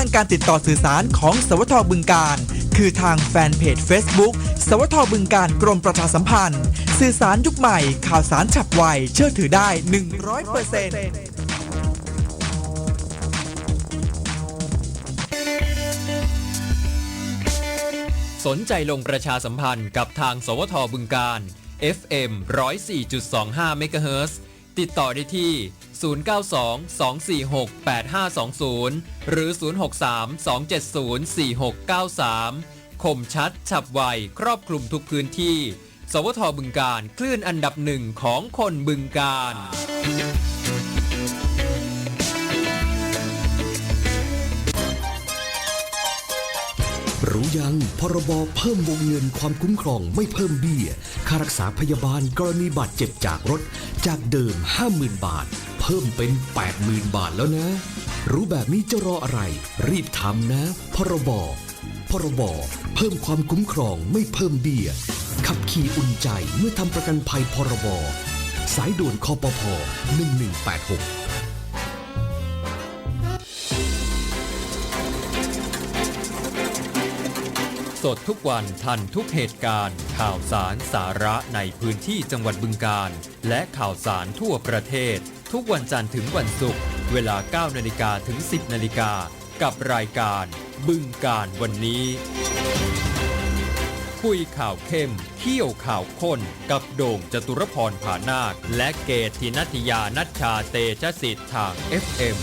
างการติดต่อสื่อสารของสวทบึงการ คือทางแฟนเพจ Facebook สวทบึงการกรมประชาสัมพันธ์ สื่อสารยุคใหม่ ข่าวสารฉับไว เชื่อถือได้ 100%สนใจลงประชาสัมพันธ์กับทาง สวทบึงการ FM 104.25เมกะเฮิรตซ์ติดต่อได้ที่ 0 246 8520 หรือ 063 270 4693 คมชัด ฉับไว ครอบคลุมทุกพื้นที่ สวทบึงการคลื่นอันดับหนึ่งของคนบึงการรู้ยังพรบเพิ่มวงเงินความคุ้มครองไม่เพิ่มเบี้ย ค่ารักษาพยาบาลกรณีบาดเจ็บจากรถ จากเดิม 50,000 บาท พิ่มเป็น 80,000 บาทแล้วนะ รู้แบบนี้จะรออะไร รีบทำนะ พรบ พรบ เพิ่มความคุ้มครองไม่เพิ่มเบี้ย ขับขี่อุ่นใจเมื่อทำประกันภัยพรบ สายด่วนคอปพ1186สดทุกวันทันทุกเหตุการณ์ ข่าวสารสาระในพื้นที่จังหวัดบึงการ และข่าวสารทั่วประเทศ ทุกวันจันทร์ถึงวันศุกร์เวลา 9 นาฬิกาถึง 10 นาฬิกา กับรายการบึงการวันนี้ คุยข่าวเข้มเที่ยวข่าวข้น กับโด่งจตุรพรผานาค และเกตินัทยานัชชาเตชะสิทธิ์ทาง FM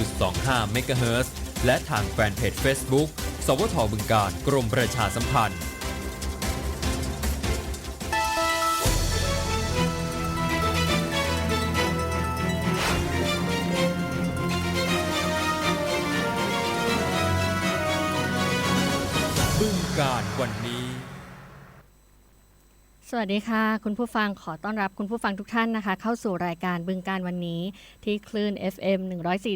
104.25เมกะเฮิรตและทางแฟนเพจ Facebook สวทบึงการกรมประชาสัมพันธ์ วัสดีค่ะ คุณผู้ฟังขอต้อนรับคุณผู้ฟังทุกท่านนะคะ เข้าสู่รายการบึงการวันนี้ ที่คลื่น FM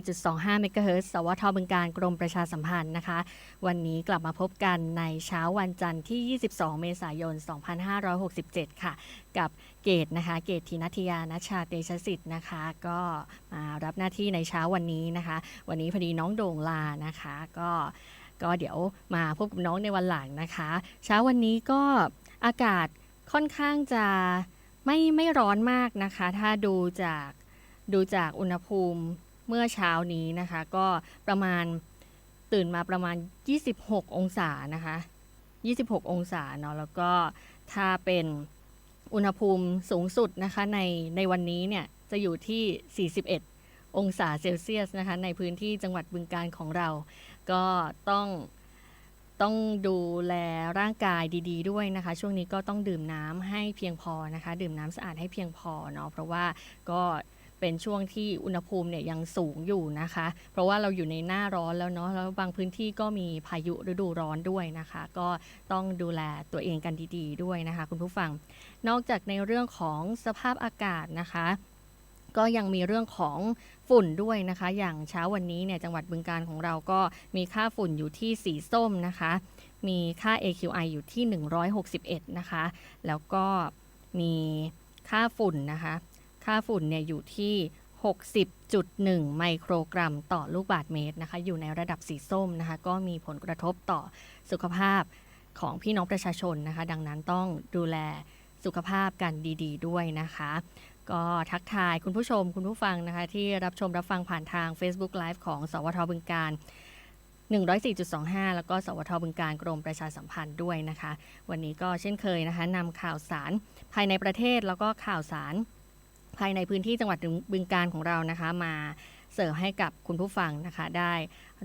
104.25 MHz สวทบึงการกรมประชาสัมพันธ์นะคะ วันนี้กลับมาพบกันในเช้าวันจันทร์ที่ 22 เมษายน 2567 ค่ะ กับเกตนะคะ เกตทินัทยานชาเตชสิทธิ์นะคะ ก็มารับหน้าที่ในเช้าวันนี้นะคะ วันนี้พอดีน้องโด่งลานะคะก็ก็เดี๋ยวมาพบกับน้องในวันหลังนะคะ เช้าวันนี้ก็อากาศ ค่อนข้างจะไม่ไม่ร้อนมากนะคะ ถ้าดูจากดูจากอุณหภูมิเมื่อเช้านี้นะคะ ก็ประมาณตื่นมาประมาณ 26 องศานะคะ 26 องศาเนาะแล้วก็ถ้าเป็นอุณหภูมิสูงสุดนะคะในในวันนี้เนี่ยจะอยู่ที่ 41 องศาเซลเซียสนะคะ ในพื้นที่จังหวัดบึงการของเรา ก็ต้อง ต้องดูแลร่างกายดี ๆ ด้วยนะคะ ช่วงนี้ก็ต้องดื่มน้ำให้เพียงพอนะคะ ดื่มน้ำสะอาดให้เพียงพอเนาะเพราะว่าก็เป็นช่วงที่อุณหภูมิเนี่ยยังสูงอยู่นะคะ เพราะว่าเราอยู่ในหน้าร้อนแล้วเนาะแล้วบางพื้นที่ก็มีพายุฤดูร้อนด้วยนะคะ ก็ต้องดูแลตัวเองกันดี ๆ ด้วยนะคะ คุณผู้ฟัง นอกจากในเรื่องของสภาพอากาศนะคะ ก็ยังมีเรื่องของฝุ่นด้วยนะคะ อย่างเช้าวันนี้เนี่ยจังหวัดบึงการของเราก็มีค่าฝุ่นอยู่ที่สีส้มนะคะ มีค่า AQI อยู่ที่ 161 นะคะ แล้วก็มีค่าฝุ่นนะคะ ค่าฝุ่นเนี่ยอยู่ที่ 60.1 ไมโครกรัมต่อลูกบาศก์เมตรนะคะ อยู่ในระดับสีส้มนะคะ ก็มีผลกระทบต่อสุขภาพของพี่น้องประชาชนนะคะ ดังนั้นต้องดูแลสุขภาพกันดี ๆด้วยนะคะ ก็ทักทายคุณผู้ชมคุณผู้ฟังนะคะ ที่รับชมรับฟังผ่านทาง Facebook Live ของ สวทบึงการ 104.25 แล้วก็ สวทบึงการกรมประชาสัมพันธ์ด้วยนะคะ วันนี้ก็เช่นเคยนะคะนำข่าวสารภายในประเทศแล้วก็ข่าวสารภายในพื้นที่จังหวัดบึงการของเรานะคะ มาเสิร์ฟให้กับคุณผู้ฟังนะคะ ได้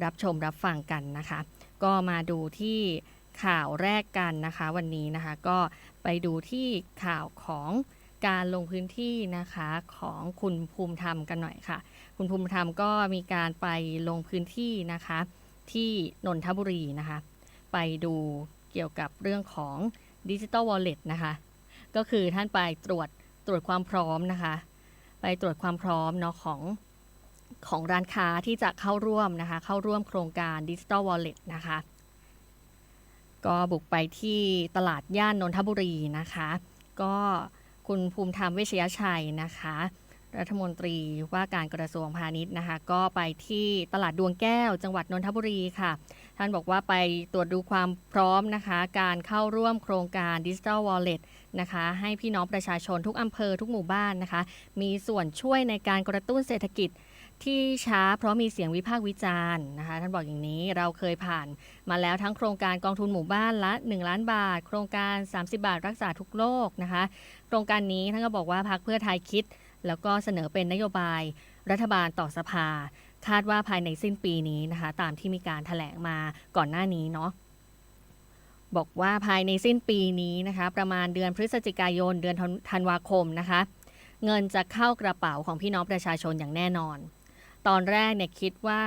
รับชมรับฟังกันนะคะ ก็มาดูที่ข่าวแรกกันนะคะ วันนี้นะคะ ก็ไปดูที่ข่าวของ การลงพื้นที่นะคะของคุณภูมิธรรมกันหน่อยค่ะ คุณภูมิธรรมก็มีการไปลงพื้นที่นะคะ ที่นนทบุรีนะคะ ไปดูเกี่ยวกับเรื่องของดิจิ t a ลวอลเล็ตนะคะ ก็คือท่านไปตรวจตรวจความพร้อมนะคะ ไปตรวจความพร้อมเนาะของของร้านค้าที่จะเข้าร่วมนะคะ เข้าร่วมโครงการดิจิ t a ลวอลเล็ตนะคะ ก็บุกไปที่ตลาดย่านนนทบุรีนะคะ ก็ คุณภูมิธรรมเวชยชัยนะคะ รัฐมนตรีว่าการกระทรวงพาณิชย์นะคะ ก็ไปที่ตลาดดวงแก้ว จังหวัดนนทบุรีค่ะ ท่านบอกว่าไปตรวจดูความพร้อมนะคะ การเข้าร่วมโครงการดิจิทัลวอลเล็ตนะคะ ให้พี่น้องประชาชนทุกอำเภอทุกหมู่บ้านนะคะ มีส่วนช่วยในการกระตุ้นเศรษฐกิจ ที่ช้าเพราะมีเสียงวิพากษ์วิจารณ์นะคะ ท่านบอกอย่างนี้เราเคยผ่านมาแล้วทั้งโครงการกองทุนหมู่บ้านละ 1 ล้านบาท โครงการ 30 บาทรักษาทุกโรคนะคะ โครงการนี้ท่านก็บอกว่าพักเพื่อไทยคิด แล้วก็เสนอเป็นนโยบายรัฐบาลต่อสภา คาดว่าภายในสิ้นปีนี้นะคะ ตามที่มีการถแถลงมาก่อนหน้านี้เนาะบอกว่าภายในสิ้นปีนี้นะคะ ประมาณเดือนพฤศจิกายนเดือนธันธันวาคมนะคะ เงินจะเข้ากระเป๋าของพี่น้องประชาชนอย่างแน่นอน ตอนแรกเนี่ยคิดว่า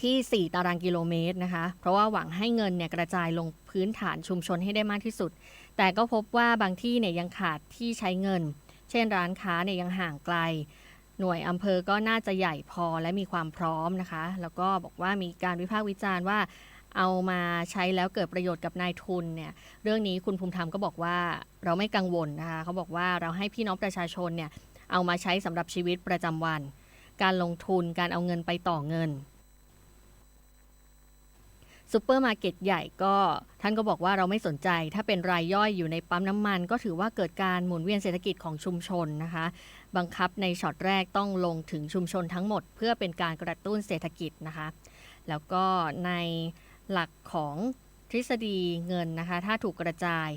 ที่ 4 ตารางกิโลเมตรนะคะ เพราะว่าหวังให้เงินเนี่ยกระจายลงพื้นฐานชุมชนให้ได้มากที่สุด แต่ก็พบว่าบางที่เนี่ยยังขาดที่ใช้เงิน เช่นร้านค้าเนี่ยยังห่างไกล หน่วยอำเภอก็น่าจะใหญ่พอและมีความพร้อมนะคะ แล้วก็บอกว่ามีการวิพากษ์วิจารณ์ว่าเอามาใช้แล้วเกิดประโยชน์กับนายทุนเนี่ยเรื่องนี้คุณภูมิธรรมก็บอกว่าเราไม่กังวลนะคะเขาบอกว่าเราให้พี่น้องประชาชนเนี่ยเอามาใช้สำหรับชีวิตประจำวัน การลงทุนการเอาเงินไปต่อเงินซูเปอร์มาร์เก็ตใหญ่ก็ท่านก็บอกว่าเราไม่สนใจ ถ้าเป็นรายย่อยอยู่ในปั๊มน้ำมัน ก็ถือว่าเกิดการหมุนเวียนเศรษฐกิจของชุมชนนะคะ บังคับในช็อตแรกต้องลงถึงชุมชนทั้งหมด เพื่อเป็นการกระตุ้นเศรษฐกิจนะคะ แล้วก็ในหลักของทฤษฎีเงินนะคะ ถ้าถูกกระจาย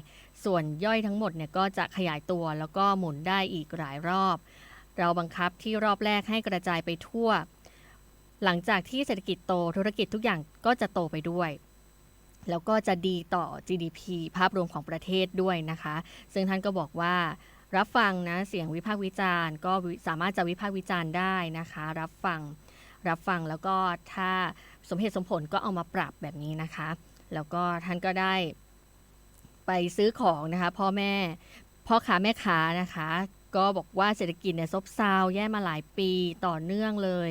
ส่วนย่อยทั้งหมดเนี่ยก็จะขยายตัวแล้วก็หมุนได้อีกหลายรอบ เราบังคับที่รอบแรกให้กระจายไปทั่ว หลังจากที่เศรษฐกิจโตธุรกิจทุกอย่างก็จะโตไปด้วย แล้วก็จะดีต่อ GDP ภาพรวมของประเทศด้วยนะคะ ซึ่งท่านก็บอกว่ารับฟังนะเสียงวิพากษ์วิจารณ์ ก็สามารถจะวิพากษ์วิจารณ์ได้นะคะ รับฟังรับฟังแล้วก็ถ้าสมเหตุสมผลก็เอามาปรับแบบนี้นะคะ แล้วก็ท่านก็ได้ไปซื้อของนะคะ พ่อแม่พ่อค้าแม่ค้านะคะ ก็บอกว่าเศรษฐกิจเนี่ยซบเซาแย่มาหลายปีต่อเนื่องเลย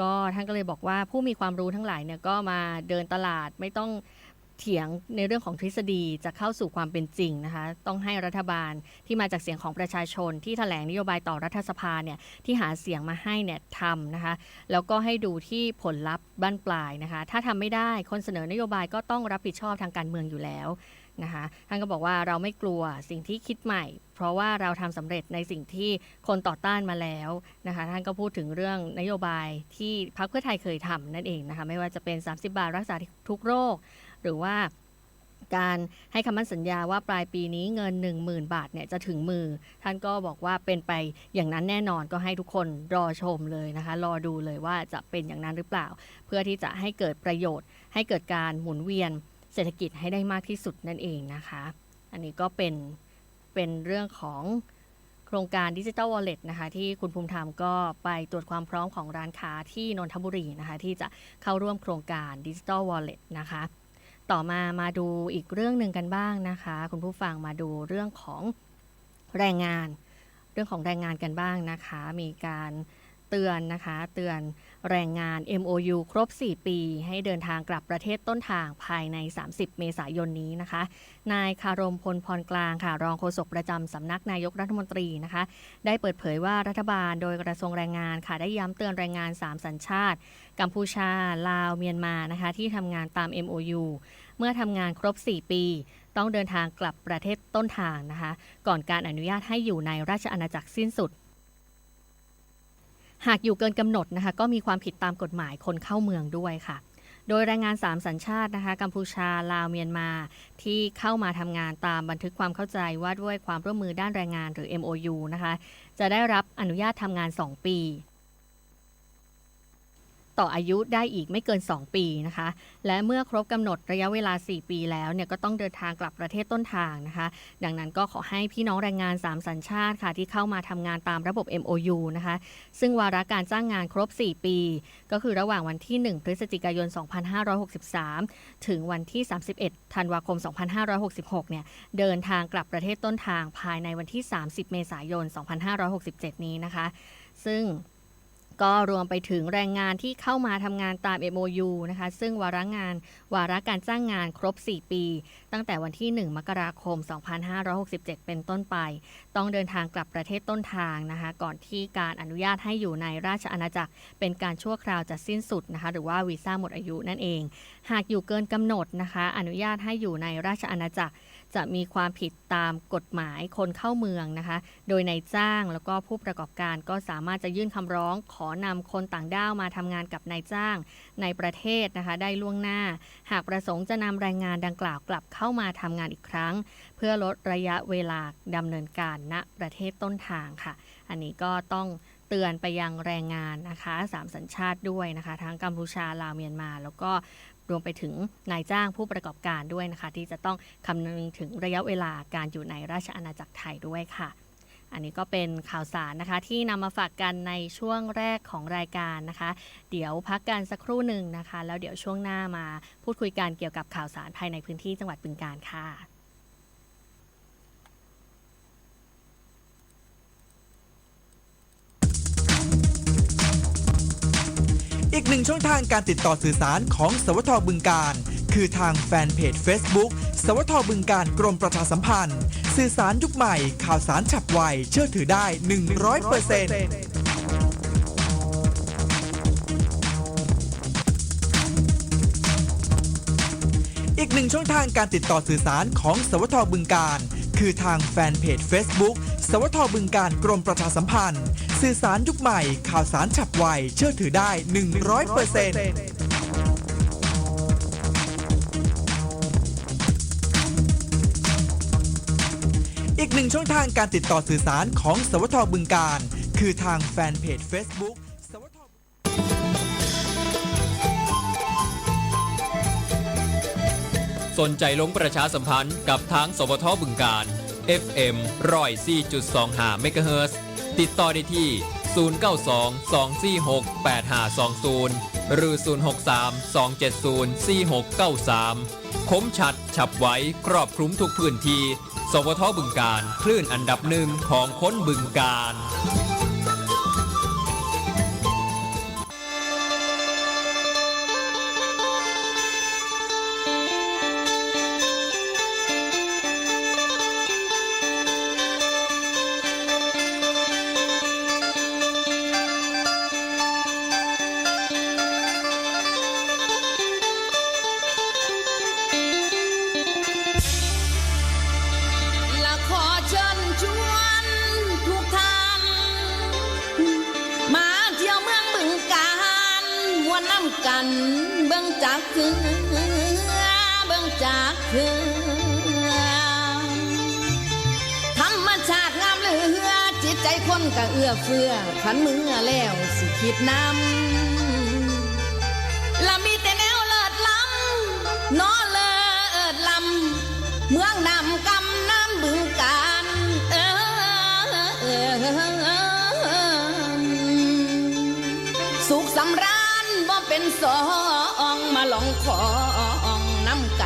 ก็ท่านก็เลยบอกว่าผู้มีความรู้ทั้งหลายเนี่ยก็มาเดินตลาดไม่ต้องเถียงในเรื่องของทฤษฎีจะเข้าสู่ความเป็นจริงนะคะ ต้องให้รัฐบาลที่มาจากเสียงของประชาชน ที่แถลงนโยบายต่อรัฐสภาเนี่ยที่หาเสียงมาให้เนี่ยทำนะคะ แล้วก็ให้ดูที่ผลลัพธ์บ้านปลายนะคะ ถ้าทำไม่ได้คนเสนอนโยบายก็ต้องรับผิดชอบทางการเมืองอยู่แล้ว นะคะท่านก็บอกว่าเราไม่กลัวสิ่งที่คิดใหม่ เพราะว่าเราทำสำเร็จในสิ่งที่คนต่อต้านมาแล้วนะคะท่านก็พูดถึงเรื่องนโยบายที่พรรคเพื่อไทยเคยทำนั่นเองนะคะไม่ว่าจะเป็น 30 บาทรักษาทุกโรค หรือว่าการให้คำมั่นสัญญาว่าปลายปีนี้เงิน 10,000 บาทเนี่ยจะถึงมือ ท่านก็บอกว่าเป็นไปอย่างนั้นแน่นอนก็ให้ทุกคนรอชมเลยนะคะ รอดูเลยว่าจะเป็นอย่างนั้นหรือเปล่า เพื่อที่จะให้เกิดประโยชน์ ให้เกิดการหมุนเวียน เศรษฐกิจให้ได้มากที่สุดนั่นเองนะคะ อันนี้ก็เป็นเป็นเรื่องของโครงการดิจิ t a ลวอลเล็ตนะคะที่คุณภูมิธรรมก็ไปตรวจความพร้อมของร้านค้าที่นนทบุรีนะคะที่จะเข้าร่วมโครงการดิจิ t a ลวอลเล็ตนะคะต่อมามาดูอีกเรื่องหนึ่งกันบ้างนะคะ คุณผู้ฟังมาดูเรื่องของแรงงาน เรื่องของแรงงานกันบ้างนะคะ มีการ เตือนนะคะ เตือนแรงงาน MOU ครบ 4 ปี ให้เดินทางกลับประเทศต้นทางภายใน 30 เมษายนนี้นะคะ นายคารมพลพรกลางค่ะ รองโฆษกประจำสำนักนายกรัฐมนตรีนะคะ ได้เปิดเผยว่ารัฐบาลโดยกระทรวงแรงงานค่ะ ได้ย้ำเตือนแรงงาน 3 สัญชาติ กัมพูชา ลาว เมียนมานะคะ ที่ทำงานตาม MOU เมื่อทำงานครบ 4 ปี ต้องเดินทางกลับประเทศต้นทางนะคะ ก่อนการอนุญาตให้อยู่ในราชอาณาจักรสิ้นสุด หากอยู่เกินกำหนดนะคะก็มีความผิดตามกฎหมายคนเข้าเมืองด้วยค่ะโดยแรงงาน 3 สัญชาตินะคะกัมพูชา ลาว เมียนมา ที่เข้ามาทำงานตามบันทึกความเข้าใจว่าด้วยความร่วมมือด้านแรงงานหรือ MOU นะคะ จะได้รับอนุญาตทำงาน 2 ปี ต่ออายุได้อีกไม่เกิน 2 ปีนะคะ และเมื่อครบกำหนดระยะเวลา 4 ปีแล้วเนี่ยก็ต้องเดินทางกลับประเทศต้นทางนะคะ ดังนั้นก็ขอให้พี่น้องแรงงาน 3 สัญชาติค่ะ ที่เข้ามาทำงานตามระบบ MOU นะคะ ซึ่งวาระการจ้างงานครบ 4 ปี ก็คือระหว่างวันที่ 1 พฤศจิกายน 2563 ถึงวันที่ 31 ธันวาคม 2566 เนี่ยเดินทางกลับประเทศต้นทางภายในวันที่ 30 เมษายน 2567 นี้นะคะ ซึ่ง ก็รวมไปถึงแรงงานที่เข้ามาทำงานตาม MOU นะคะ ซึ่งวาระงาน วาระการจ้างงานครบ 4 ปี ตั้งแต่วันที่ 1 มกราคม 2567 เป็นต้นไป ต้องเดินทางกลับประเทศต้นทางนะคะ ก่อนที่การอนุญาตให้อยู่ในราชอาณาจักร เป็นการชั่วคราวจะสิ้นสุดนะคะ หรือว่าวีซ่าหมดอายุนั่นเอง หากอยู่เกินกำหนดนะคะ อนุญาตให้อยู่ในราชอาณาจักร จะมีความผิดตามกฎหมายคนเข้าเมืองนะคะ โดยนายจ้างแล้วก็ผู้ประกอบการก็สามารถจะยื่นคำร้องขอนำคนต่างด้าวมาทำงานกับนายจ้างในประเทศนะคะ ได้ล่วงหน้า หากประสงค์จะนำแรงงานดังกล่าวกลับเข้ามาทำงานอีกครั้ง เพื่อลดระยะเวลาดำเนินการณประเทศต้นทางค่ะ อันนี้ก็ต้องเตือนไปยังแรงงานนะคะสามสัญชาติด้วยนะคะ ทั้งกัมพูชาลาวเมียนมา แล้วก็ รวมไปถึงนายจ้างผู้ประกอบการด้วยนะคะ ที่จะต้องคำนึงถึงระยะเวลาการอยู่ในราชอาณาจักรไทยด้วยค่ะ อันนี้ก็เป็นข่าวสารนะคะ ที่นำมาฝากกันในช่วงแรกของรายการนะคะ เดี๋ยวพักกันสักครู่หนึ่งนะคะ แล้วเดี๋ยวช่วงหน้ามาพูดคุยกันเกี่ยวกับข่าวสารภายในพื้นที่จังหวัดบึงกาฬค่ะ อีกหนึ่งช่องทางการติดต่อสื่อสารของสวทบึงการ คือทางแฟนเพจ Facebook สวทบึงการกรมประชาสัมพันธ์ สื่อสารยุคใหม่ ข่าวสารฉับไว เชื่อถือได้ 100%อีกหนึ่งช่องทางการติดต่อสื่อสารของสวทบึงการ คือทางแฟนเพจ Facebook สวทบึงการกรมประชาสัมพันธ์ สื่อสารยุคใหม่ ข่าวสารฉับไว เชื่อถือได้ 100%อีกหนึ่งช่องทางการติดต่อสื่อสารของสวทบึงการ คือทางแฟนเพจ Facebook สวทสนใจลงประชาสัมพันธ์กับทางสวทบึงการ FM 104.25เมกะเฮิร ติดต่อได้ที่ 092 246 8520 หรือ 063 270 4693 คมชัด ฉับไว้ครอบคลุมทุกพื้นที่ สวทบึงการ คลื่นอันดับหนึ่งของค้นบึงการ กันเบื้องจากคือเบื้องจากคือธรรมชาติงามเหลือจิตใจคนก็เอื้อเฟื้อขันมือแล้วสิคิดนำ สองมาลองของน้ำกัน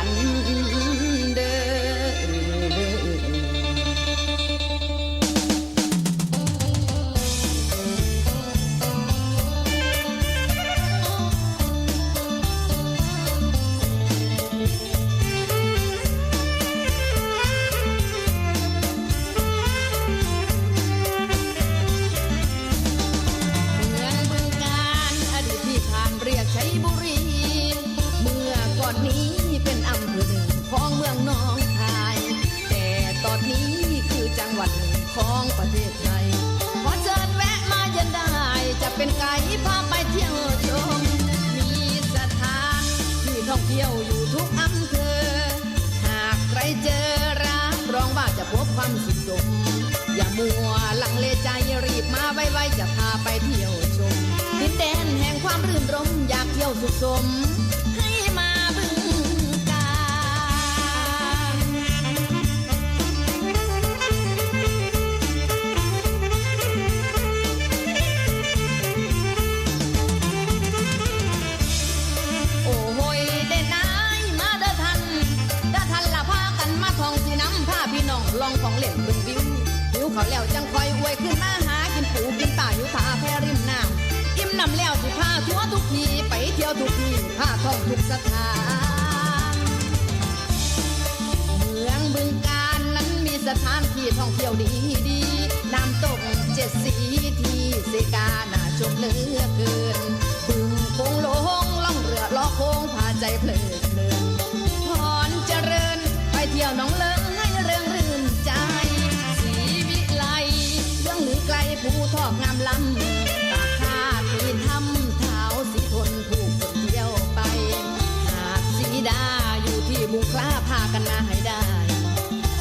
ของประเทศไทยขอเชิญแวะมาเยือนได้ จะเป็นไกด์พาไปเที่ยวชม มีสถานที่ท่องเที่ยวอยู่ทุกอำเภอ หากใครเจอรับรองว่าจะพบความสุขสมอย่ามัวลังเลใจรีบมาไวๆจะพาไปเที่ยวชมดินแดนแห่งความรื่นรมอยากเที่ยวสุขสม วิวหิวเขาแล้วจังคอยอวยขึ้นมาหากินปูกินป่าอยู่ท่าแพริมน้ำอิ่มนำแล้วสิพาทัวร์ทุกทีไปเที่ยวทุกทีพาท่องทุกสถานเมืองบึงการนั้นมีสถานที่ท่องเที่ยวดีดีน้ำตกเจ็ดสีที่เสกาน่าชมเหลือเกินบึงคงหลงล่องเรือล้อโค้งพาใจเพลิดเพลินพรเจริญไปเที่ยวน้องเลิง รือไกลภูทอกงามลำตาคาตีทำเท้าสีทนผู้คนเที่ยวไป หากสีดาอยู่ที่บุงคลาพากันมาให้ได้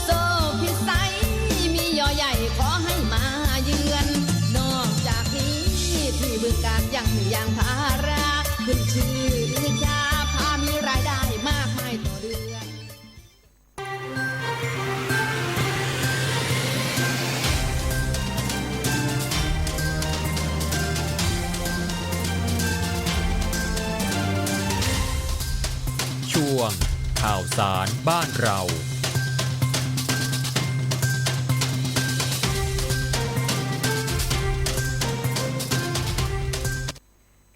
โซพิสัยมียอใหญ่ขอให้มาเยือน นอกจากนี้ที่บึงการยังมียางพาราขึ้นชื่อลือชา สารบ้านเรา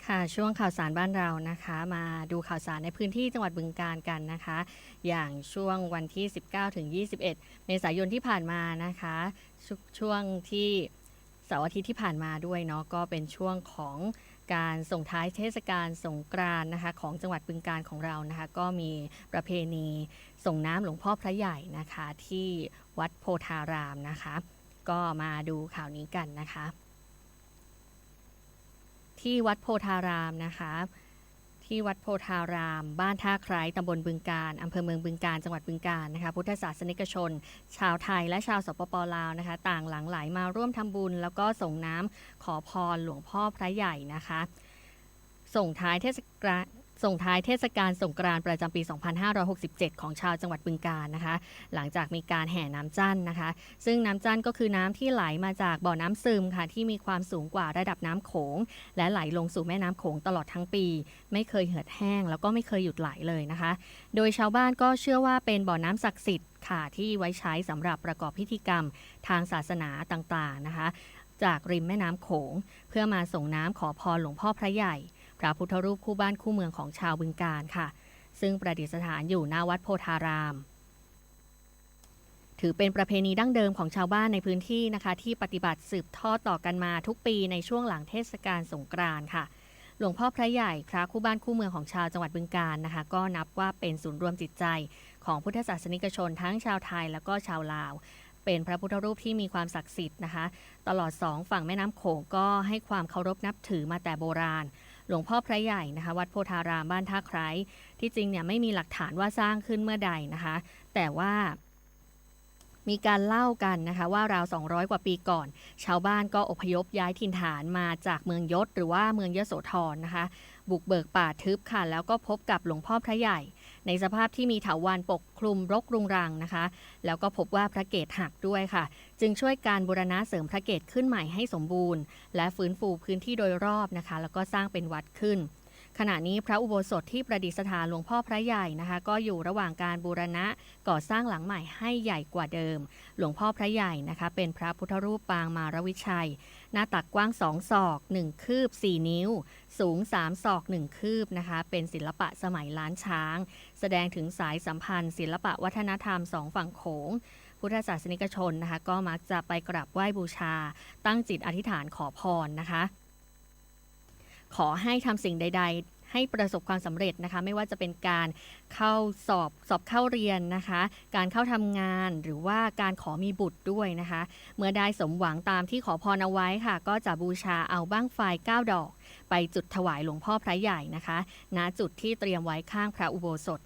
ค่ะช่วงข่าวสารบ้านเรานะคะ มาดูข่าวสารในพื้นที่จังหวัดบึงการกันนะคะ อย่างช่วงวันที่ 19-21 เมษายนที่ผ่านมานะคะชช่วงที่ เสาร์อาทิตย์ที่ผ่านมาด้วยเนาะก็เป็นช่วงของการส่งท้ายเทศกาลสงกรานต์นะคะของจังหวัดบึงการของเรานะคะ ก็มีประเพณีส่งน้ำหลวงพ่อพระใหญ่นะคะ ที่วัดโพธารามนะคะ ก็มาดูข่าวนี้กันนะคะ ที่วัดโพธารามนะคะ ที่วัดโพธาราม บ้านท่าไคร้ตำบลบึงการอำเภอเมืองบึงการจังหวัดบึงการนะคะ พุทธศาสนิกชน ชาวไทยและชาวสปปลาวนะคะ ต่างหลังไหลมาร่วมทำบุญ แล้วก็ส่งน้ำขอพรหลวงพ่อพระใหญ่นะคะ ส่งท้ายเทศกาล ส่งท้ายเทศกาลสงกรานต์ประจำปี 2567 ของชาวจังหวัดบึงการนะคะ หลังจากมีการแห่น้ำจั่นนะคะ ซึ่งน้ำจั่นก็คือน้ำที่ไหลมาจากบ่อน้ำซึมค่ะที่มีความสูงกว่าระดับน้ำโขง และไหลลงสู่แม่น้ำโขงตลอดทั้งปี ไม่เคยเหือดแห้ง แล้วก็ไม่เคยหยุดไหลเลยนะคะ โดยชาวบ้านก็เชื่อว่าเป็นบ่อน้ำศักดิ์สิทธิ์ค่ะที่ไว้ใช้สำหรับประกอบพิธีกรรมทางศาสนาต่างๆนะคะ จากริมแม่น้ำโขง เพื่อมาส่งน้ำขอพรหลวงพ่อพระใหญ่ พระพุทธรูปคู่บ้านคู่เมืองของชาวบึงการค่ะ ซึ่งประดิษฐานอยู่หน้าวัดโพธาราม ถือเป็นประเพณีดั้งเดิมของชาวบ้านในพื้นที่นะคะ ที่ปฏิบัติสืบทอดต่อกันมาทุกปีในช่วงหลังเทศกาลสงกรานต์ค่ะหลวงพ่อพระใหญ่พระคู่บ้านคู่เมืองของชาวจังหวัดบึงการนะคะ ก็นับว่าเป็นศูนย์รวมจิตใจ ของพุทธศาสนิกชนทั้งชาวไทยแล้วก็ชาวลาว เป็นพระพุทธรูปที่มีความศักดิ์สิทธิ์นะคะ ตลอดสองฝั่งแม่น้ำโขงก็ให้ความเคารพนับถือมาแต่โบราณ หลวงพ่อพระใหญ่นะคะ วัดโพธารามบ้านท่าไคร้ที่จริงเนี่ยไม่มีหลักฐานว่าสร้างขึ้นเมื่อใดนะคะ แต่ว่ามีการเล่ากันนะคะว่าราว 200 กว่าปีก่อน ชาวบ้านก็อพยพย้ายถิ่นฐานมาจากเมืองยศ หรือว่าเมืองยโสธรนะคะ บุกเบิกป่าทึบค่ะ แล้วก็พบกับหลวงพ่อพระใหญ่ ในสภาพที่มีเถาวัลย์ปกคลุมรกรุงรังนะคะ แล้วก็พบว่าพระเกศหักด้วยค่ะ จึงช่วยการบูรณะเสริมพระเกศขึ้นใหม่ให้สมบูรณ์ และฟื้นฟูพื้นที่โดยรอบนะคะ แล้วก็สร้างเป็นวัดขึ้น ขณะนี้พระอุโบสถที่ประดิษฐานหลวงพ่อพระใหญ่นะคะ ก็อยู่ระหว่างการบูรณะก่อสร้างหลังใหม่ให้ใหญ่กว่าเดิม หลวงพ่อพระใหญ่นะคะ เป็นพระพุทธรูปปางมารวิชัย หน้าตักกว้าง2ศอก 1 คืบ 4 นิ้ว สูง 3 ศอก 1 คืบนะคะ เป็นศิลปะสมัยล้านช้าง แสดงถึงสายสัมพันธ์ ศิลปะวัฒนธรรมสองฝั่งโขงพุทธศาสนิกชนนะคะ ก็มักจะไปกราบไหว้บูชา ตั้งจิตอธิษฐานขอพรนะคะ ขอให้ทำสิ่งใด ๆ ให้ประสบความสำเร็จนะคะ ไม่ว่าจะเป็นการเข้าสอบสอบเข้าเรียนนะคะ การเข้าทำงานหรือว่าการขอมีบุตรด้วยนะคะ เมื่อได้สมหวังตามที่ขอพรเอาไว้ค่ะ ก็จะบูชาเอาบ้างไฟ9ดอก ไปจุดถวายหลวงพ่อพระใหญ่นะคะณจุดที่เตรียมไว้ข้างพระอุโบสถ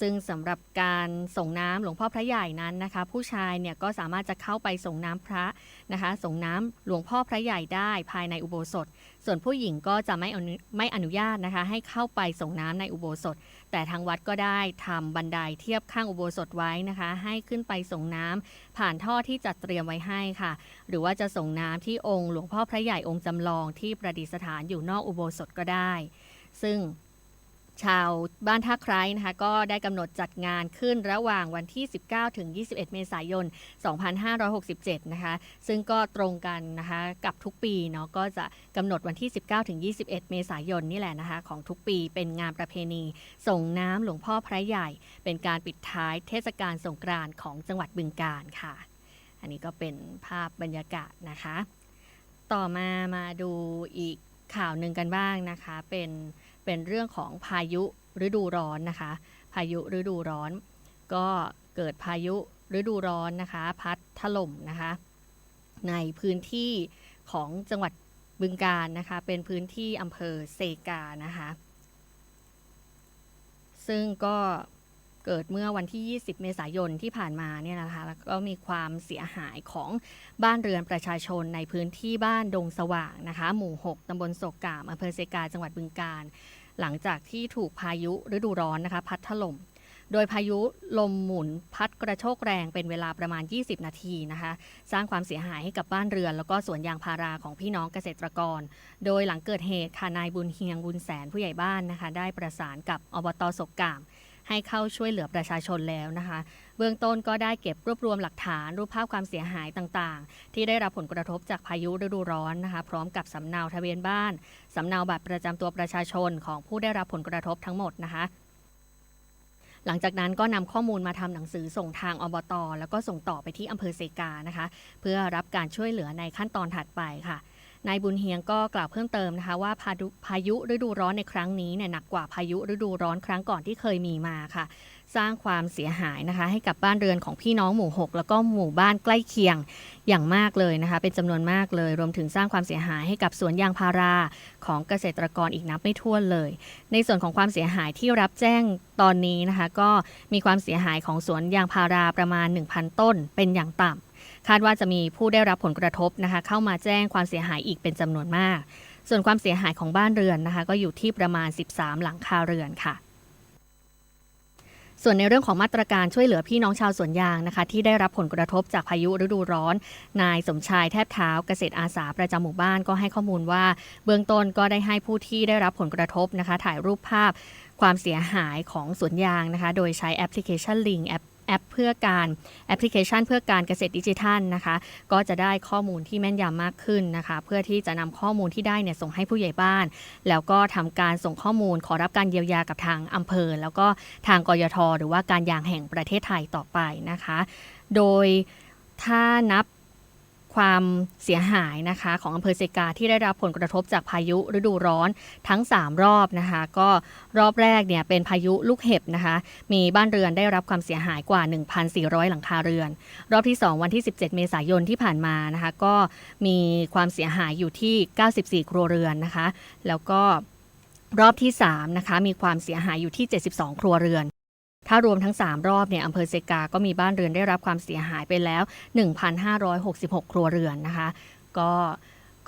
ซึ่งสำหรับการส่งน้ำหลวงพ่อพระใหญ่นั้นนะคะ ผู้ชายเนี่ยก็สามารถจะเข้าไปส่งน้ำพระนะคะส่งน้ำหลวงพ่อพระใหญ่ได้ภายในอุโบสถ ส่วนผู้หญิงก็จะไม่ไม่อนุญาตนะคะ ให้เข้าไปส่งน้ำในอุโบสถ แต่ทางวัดก็ได้ทำบันไดเทียบข้างอุโบสถไว้นะคะ ให้ขึ้นไปส่งน้ำผ่านท่อที่จัดเตรียมไว้ให้ค่ะ หรือว่าจะส่งน้ำที่องค์หลวงพ่อพระใหญ่องค์จำลองที่ประดิษฐานอยู่นอกอุโบสถก็ได้ ซึ่ง ชาวบ้านท่าไคร้นะคะก็ได้กำหนดจัดงานขึ้นระหว่างวันที่ 19 ถึง 21 เมษายน 2567 นะคะ ซึ่งก็ตรงกันนะคะกับทุกปีเนาะก็จะกำหนดวันที่ 19 ถึง 21 เมษายนนี่แหละนะคะของทุกปีเป็นงานประเพณี ส่งน้ำหลวงพ่อพระใหญ่ เป็นการปิดท้ายเทศกาลสงกรานต์ของจังหวัดบึงกาฬค่ะ อันนี้ก็เป็นภาพบรรยากาศนะคะ ต่อมามาดูอีกข่าวหนึ่งกันบ้างนะคะเป็นเป็นเรื่องของพายุฤดูร้อนนะคะ พายุฤดูร้อน ก็เกิดพายุฤดูร้อนนะคะ พัดถล่มนะคะ ในพื้นที่ของจังหวัดบึงกาฬนะคะ เป็นพื้นที่อำเภอเซกานะคะ ซึ่งก็ เกิดเมื่อวันที่ 20 เมษายนที่ผ่านมาเนี่ยนะคะแล้วก็มีความเสียหายของบ้านเรือนประชาชนในพื้นที่บ้านดงสว่างนะคะ หมู่ 6 ตำบลโศกกามอำเภอเซกาจังหวัดบึงกาฬหลังจากที่ถูกพายุฤดูร้อนนะคะ พัดถล่มโดยพายุลมหมุนพัดกระโชกแรงเป็นเวลาประมาณ 20 นาทีนะคะ สร้างความเสียหายให้กับบ้านเรือน แล้วก็สวนยางพาราของพี่น้องเกษตรกร โดยหลังเกิดเหตุค่ะนายบุญเฮียงบุญแสนผู้ใหญ่บ้านนะคะ ได้ประสานกับอบตศกกาม ให้เข้าช่วยเหลือประชาชนแล้วนะคะ เบื้องต้นก็ได้เก็บรวบรวมหลักฐาน รูปภาพความเสียหายต่างๆ ที่ได้รับผลกระทบจากพายุฤดูร้อนนะคะ พร้อมกับสำเนาทะเบียนบ้านสำเนาบัตรประจำตัวประชาชนของผู้ได้รับผลกระทบทั้งหมดนะคะหลังจากนั้นก็นำข้อมูลมาทำหนังสือส่งทางอบต แล้วก็ส่งต่อไปที่อำเภอเซกานะคะ เพื่อรับการช่วยเหลือในขั้นตอนถัดไปค่ะ นายบุญเฮียงก็กล่าวเพิ่มเติมนะคะว่าพายุพายุฤดูร้อนในครั้งนี้เนี่ยหนักกว่าพายุฤดูร้อนครั้งก่อนที่เคยมีมาค่ะ สร้างความเสียหายนะคะ ให้กับบ้านเรือนของพี่น้องหมู่ 6 แล้วก็หมู่บ้านใกล้เคียงอย่างมากเลยนะคะ เป็นจำนวนมากเลย รวมถึงสร้างความเสียหายให้กับสวนยางพาราของเกษตรกรอีกนับไม่ถ้วนเลย ในส่วนของความเสียหายที่รับแจ้งตอนนี้นะคะ ก็มีความเสียหายของสวนยางพาราประมาณ 1,000 ต้นเป็นอย่างต่ำ คาดว่าจะมีผู้ได้รับผลกระทบนะคะเข้ามาแจ้งความเสียหายอีกเป็นจำนวนมาก ส่วนความเสียหายของบ้านเรือนนะคะก็อยู่ที่ประมาณ 13 หลังคาเรือนค่ะส่วนในเรื่องของมาตรการช่วยเหลือพี่น้องชาวสวนยางนะคะ ที่ได้รับผลกระทบจากพายุฤดูร้อน นายสมชายแทบเท้าเกษตรอาสาประจำหมู่บ้านก็ให้ข้อมูลว่า เบื้องต้นก็ได้ให้ผู้ที่ได้รับผลกระทบนะคะ ถ่ายรูปภาพความเสียหายของสวนยางนะคะ โดยใช้แอปพลิเคชันลิงแอป แอปเพื่อการแอปพลิเคชัน เพื่อการเกษตรดิจิทัลนะคะ ก็จะได้ข้อมูลที่แม่นยำมากขึ้นนะคะ เพื่อที่จะนำข้อมูลที่ได้เนี่ยส่งให้ผู้ใหญ่บ้าน แล้วก็ทำการส่งข้อมูลขอรับการเยียวยากับทางอำเภอ แล้วก็ทางกยทหรือว่าการยางแห่งประเทศไทยต่อไปนะคะ โดยถ้านับ ความเสียหายนะคะของอำเภอเซกาที่ได้รับผลกระทบจากพายุฤดูร้อนทั้ง 3 รอบนะคะ ก็รอบแรกเนี่ยเป็นพายุลูกเห็บนะคะ มีบ้านเรือนได้รับความเสียหายกว่า 1,400 หลังคาเรือน รอบที่ 2 วันที่ 17 เมษายนที่ผ่านมานะคะ ก็มีความเสียหายอยู่ที่ 94 ครัวเรือนนะคะ แล้วก็รอบที่3นะคะมีความเสียหายอยู่ที่ 72 ครัวเรือน ถ้ารวมทั้ง 3 รอบเนี่ยอำเภอเซกา ก็มีบ้านเรือนได้รับความเสียหายไปแล้ว 1,566 ครัวเรือนนะคะ ก็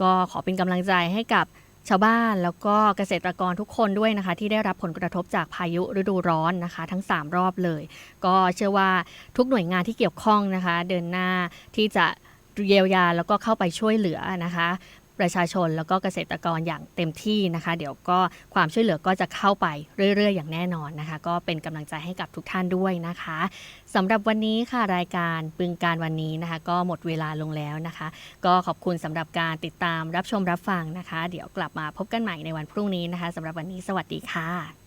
ก็ขอเป็นกำลังใจให้กับชาวบ้านแล้วก็เกษตรกรทุกคนด้วยนะคะ ที่ได้รับผลกระทบจากพายุฤดูร้อนนะคะ ทั้ง 3 รอบเลย ก็เชื่อว่าทุกหน่วยงานที่เกี่ยวข้องนะคะ เดินหน้าที่จะเยียวยาแล้วก็เข้าไปช่วยเหลือนะคะ ประชาชนแล้วก็เกษตรกรอย่างเต็มที่นะคะ เดี๋ยวก็ความช่วยเหลือก็จะเข้าไปเรื่อย ๆ อย่างแน่นอนนะคะ ก็เป็นกำลังใจให้กับทุกท่านด้วยนะคะสำหรับวันนี้ค่ะรายการปึงการวันนี้นะคะ ก็หมดเวลาลงแล้วนะคะ ก็ขอบคุณสำหรับการติดตามรับชมรับฟังนะคะ เดี๋ยวกลับมาพบกันใหม่ในวันพรุ่งนี้นะคะสำหรับวันนี้สวัสดีค่ะ